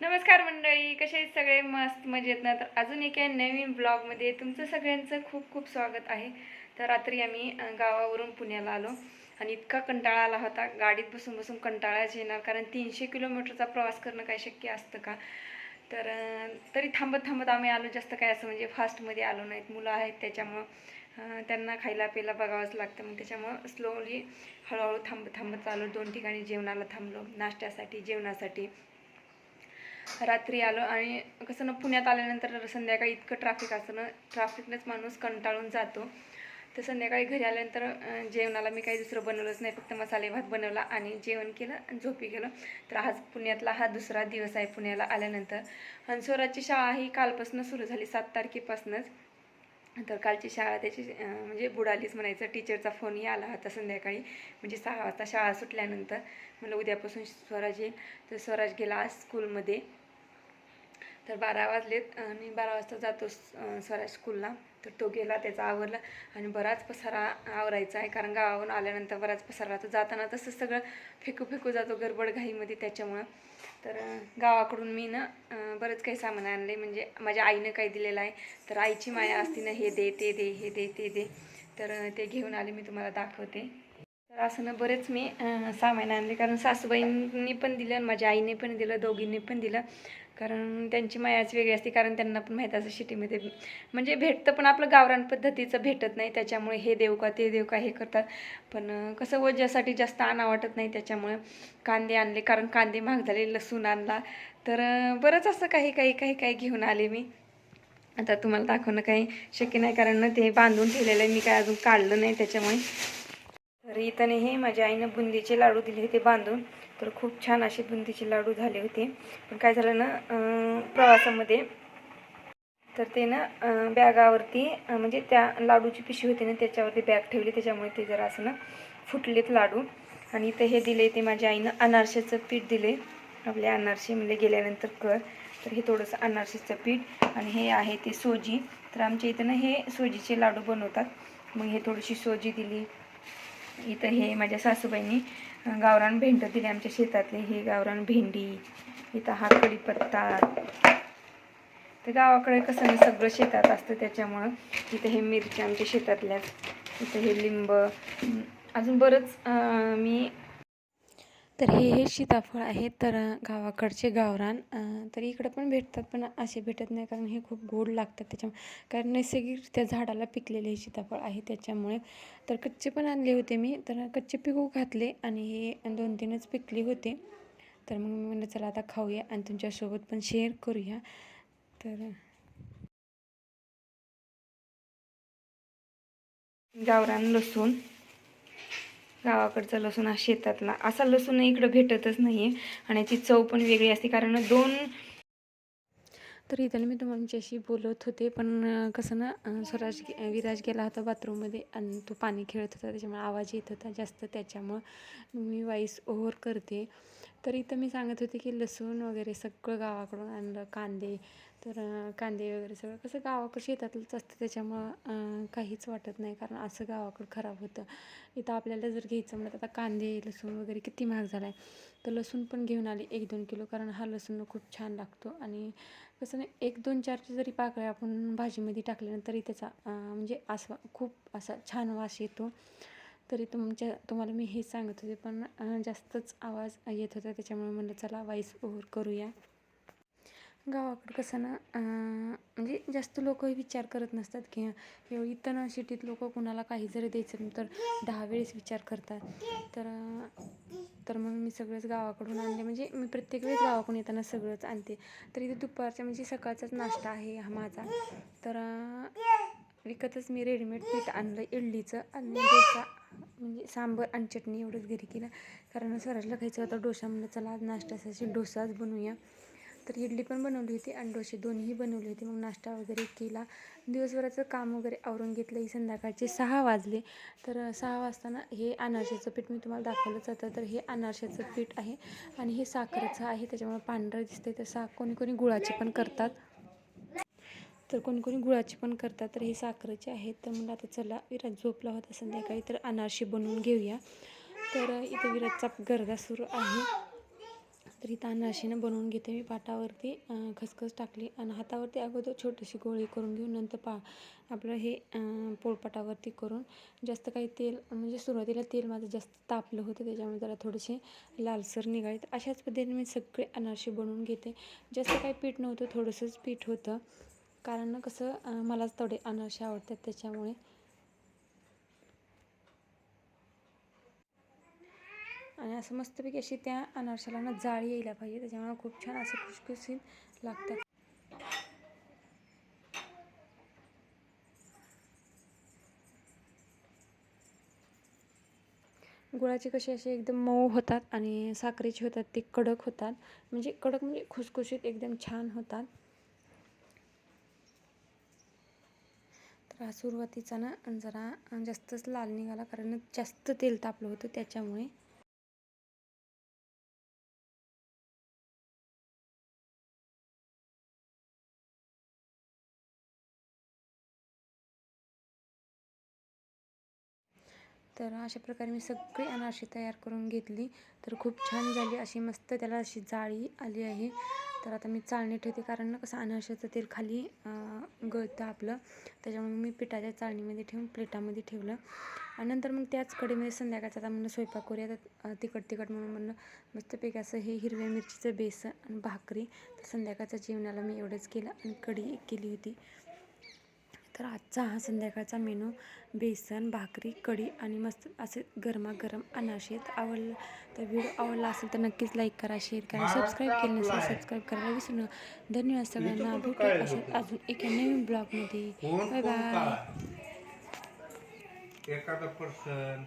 नमस्कार मंडळी कसे आहेत सगळे? मस्त मजेत ना? तर अजून एका नवीन ब्लॉगमध्ये तुमचं सगळ्यांचं खूप खूप स्वागत आहे. तर रात्री आम्ही गावावरून पुण्याला आलो आणि इतका कंटाळा आला होता. गाडीत बसून बसून कंटाळाच येणार कारण तीनशे किलोमीटरचा प्रवास करणं काय शक्य असतं का? तर तरी थांबत थांबत आम्ही आलो. जास्त काय असं म्हणजे फास्टमध्ये आलो नाहीत. मुलं आहेत त्याच्यामुळं त्यांना खायला प्यायला बघावंच लागतं. मग त्याच्यामुळं स्लोली हळूहळू थांबत थांबत आलो दोन ठिकाणी जेवणाला थांबलो. नाश्त्यासाठी जेवणासाठी. रात्री आलो आणि कसं ना पुण्यात आल्यानंतर संध्याकाळी इतकं ट्रॅफिक असतं ना ट्रॅफिकनेच माणूस कंटाळून जातो. तर संध्याकाळी घरी आल्यानंतर जेवणाला मी काही दुसरं बनवलंच नाही फक्त मसाले भात बनवला आणि जेवण केलं आणि झोपी गेलं. तर आज पुण्यातला हा दुसरा दिवस आहे पुण्याला आल्यानंतर. आणि स्वराची शाळा ही कालपासून सुरू झाली सात तारखेपासूनच. तर कालची शाळा त्याची म्हणजे बुडालीच म्हणायचं टीचरचा फोनही आला होता संध्याकाळी म्हणजे सहा वाजता शाळा सुटल्यानंतर. मला उद्यापासून स्वराज येईल. तर स्वराज गेला आज स्कूलमध्ये तर बारा वाजलेत आणि बारा वाजता जातो स्वराज स्कूलला. तर तो गेला त्याचा आवरला आणि बराच पसारा आवरायचा आहे. कारण गावावरून आल्यानंतर बराच पसारा. राहतो जाताना तसंच सगळं फेकू फेकू जातो गडबड घाईमध्ये त्याच्यामुळं. तर गावाकडून मी ना बरंच काही सामान आणले. म्हणजे माझ्या आईनं काही दिलेलं आहे. तर आईची माया असती ना हे दे ते दे हे दे ते दे. तर ते घेऊन आले मी तुम्हाला दाखवते. तर असं ना बरेच मी सामान आणले. कारण सासूबाईंनी पण दिलं आणि माझ्या आईने पण दिलं दोघींनी पण दिलं. कारण त्यांची मायाच वेगळी असते कारण त्यांना पण माहीत असं शिटीमध्ये म्हणजे भेटतं पण आपलं गावरान पद्धतीचं भेटत नाही त्याच्यामुळे हे देऊ का ते देऊ का हे करतात. पण कसं वजासाठी जास्त आणा वाटत नाही त्याच्यामुळे कांदे आणले कारण कांदे महाग झाले लसूण आणला. तर बरंच असं काही काही काही काही घेऊन आले मी. आता तुम्हाला दाखवणं काही शक्य नाही कारण ते बांधून ठेवलेलं आहे मी काय अजून काढलं नाही त्याच्यामुळे. तर इथं हे माझ्या आईनं बुंदीचे लाडू दिले होते बांधून. तर खूप छान असे बुंदीचे लाडू झाले होते. पण काय झालं ना प्रवासामध्ये तर ते ना बॅगावरती म्हणजे त्या लाडूची पिशवी होती ना त्याच्यावरती बॅग ठेवली. त्याच्यामुळे ते जरा असं ना फुटलेत लाडू. आणि इथं हे दिले ते माझ्या आईनं अनारशाचं पीठ दिले आपले अनारसे म्हणजे गेल्यानंतर कर. तर हे थोडंसं अनारशीचं पीठ आणि हे आहे ते सोजी. तर आमच्या इथं ना हे सोजीचे लाडू बनवतात. मग हे थोडीशी सोजी दिली. इथं हे माझ्या सासूबाईंनी गावरान भेंड दिले आमच्या शेतातले. हे गावरान भेंडी इथं हा कढीपत्ता. तर गावाकडे कसं ना सगळं शेतात असतं त्याच्यामुळं. इथं हे मिरच्या आमच्या शेतातल्याच इथं हे लिंब. अजून बरंच मी तर हे हे सीताफळ आहे. तर गावाकडचे गावरान तर इकडं पण भेटतात पण असे भेटत नाही कारण हे खूप गोड लागतात त्याच्यामुळे. कारण नैसर्गिक त्या झाडाला पिकलेले हे सीताफळ आहे त्याच्यामुळे. तर कच्चे पण आणले होते मी. तर कच्चे पिकू घातले आणि हे दोन तीनच पिकले होते. तर मग मी म्हणलं चला आता खाऊया आणि तुमच्यासोबत पण शेअर करूया. तर गावरान लसूण. गावाकडचा लसूण हा शेतातला. असा लसूण इकडं भेटतच नाही आहे आणि याची चव पण वेगळी असते कारण दोन तर इथं मी तुमच्याशी बोलत होते पण कसं ना स्वराज विराज गेला होता बाथरूममध्ये आणि तो पाणी खेळत होता त्याच्यामुळे आवाज येत होता जास्त. त्याच्यामुळं मी वाईस ओव्हर करते. तर इथं मी सांगत होते की लसूण वगैरे सगळं गावाकडून आणलं कांदे. तर कांदे वगैरे सगळं. कसं गावाकडं शेतातलंच असतं त्याच्यामुळं काहीच वाटत नाही. कारण असं गावाकडं खराब होतं. इथं आपल्याला जर घ्यायचं म्हणत आता कांदे लसूण वगैरे किती महाग झाला आहे तर लसूण पण घेऊन आले एक दोन किलो. कारण हा लसूण खूप छान लागतो. आणि कसं नाही एक दोन चारचे जरी पाकळ्या आपण भाजीमध्ये टाकल्यानंतरही तरी त्याचा म्हणजे असा खूप असा छान वास येतो. तरी तुमच्या तुम्हाला मी हे सांगत होते पण जास्तच आवाज येत होता त्याच्यामुळे म्हणलं चला वाईस ओव्हर करूया. गावाकडं कसं ना म्हणजे जास्त लोक विचार करत नसतात की एव- इथं ना सिटीत लोक कुणाला काही जरी द्यायचं तर दहा वेळेस विचार करतात. तर तर मग मी सगळंच गावाकडून आणले म्हणजे मी प्रत्येक वेळेस गावाकडून येताना सगळंच आणते. तर इथे दुपारच्या म्हणजे सकाळचाच नाश्ता आहे हा माझा. तर विकतच मी रेडीमेड पीठ आणलं इडलीचं आणि डोसा म्हणजे सांबर आणि चटणी एवढंच घरी केलं. कारण स्वराजला खायचं होतं डोसा म्हणलं चला आज नाश्त्यासाठी डोसाच बनवूया. तर इडली पण बनवली होती आणि डोसे दोन्ही बनवले होते. मग नाश्ता वगैरे केला. दिवसभराचं काम वगैरे आवरून घेतलं. ही संध्याकाळचे सहा वाजले. तर सहा वाजताना हे अनारशाचं पीठ मी तुम्हाला दाखवलंच होतं तर हे अनारशाचं पीठ आहे आणि हे साखरेचं आहे. त्याच्यामुळे पांढरं दिसते तर सा कोणी कोणी गुळाचे पण करतात. तर कोणी कोणी गुळाची पण करतात तर हे साखरेचे आहेत तर म्हणलं आता चला विराज झोपला होता संध्याकाळी तर अनारशी बनवून घेऊया. तर इथे विराजचा गर्दा सुरू आहे. तर इथं अनारशीनं बनवून घेते मी पाटावरती खसखस टाकली आणि हातावरती अगोदर छोटीशी गोळी करून घेऊन नंतर पा आपलं हे पोळपाटावरती करून जास्त काही तेल म्हणजे सुरुवातीला तेल माझं जास्त तापलं होतं त्याच्यामुळे जरा थोडेसे लालसर निघाले तर अशाच पद्धतीने मी सगळे अनारशी बनवून घेते. जास्त काही पीठ नव्हतं थोडंसंच पीठ होतं. कारण कसं मलाच थोडे अनारसे आवडतात त्याच्यामुळे. आणि असं मस्तपैकी अशी त्या अनारशाला ना जाळी यायला पाहिजे त्याच्यामुळे खूप छान असं खुसखुशीत लागतात. गुळाचे कसे असे एकदम मऊ होतात आणि साखरेचे होतात ते कडक होतात. म्हणजे कडक म्हणजे खुसखुशीत एकदम छान होतात. तर हा सुरुवातीचा ना जरा जास्तच लाल निघाला कारण जास्त तेल तापलं होतं त्याच्यामुळे. तर अशा प्रकारे मी सगळी अनारशी तयार करून घेतली. तर खूप छान झाली अशी मस्त त्याला अशी जाळी आली आहे. तर आता मी चाळणी ठेवते कारण ना कसं अनारशाचं तेल खाली गळतं आपलं. त्याच्यामुळे मी पिठाच्या चाळणीमध्ये ठेवून प्लेटामध्ये ठेवलं. आणि नंतर मग त्याच कढईमध्ये संध्याकाळचा आता म्हणलं स्वयंपाक करूया. तर तिखट तिखट म्हणून म्हणलं मस्तपैकी असं हे हिरव्या मिरचीचं बेसन आणि भाकरी. तर संध्याकाळच्या जेवणाला मी एवढंच केलं आणि कढी केली होती. तर आजचा हा संध्याकाळचा मेनू बेसन भाकरी कढी आणि मस्त असे गरमागरम अनाशेत आवडलं. तर व्हिडिओ आवडला असेल तर नक्कीच लाईक करा शेअर करा सबस्क्राईब केलं नसेल सबस्क्राईब करायला विसरू नका धन्यवाद सगळ्यांना. भेटू अशा अजून एका नवीन ब्लॉगमध्ये. Bye bye. एखादा पर्सन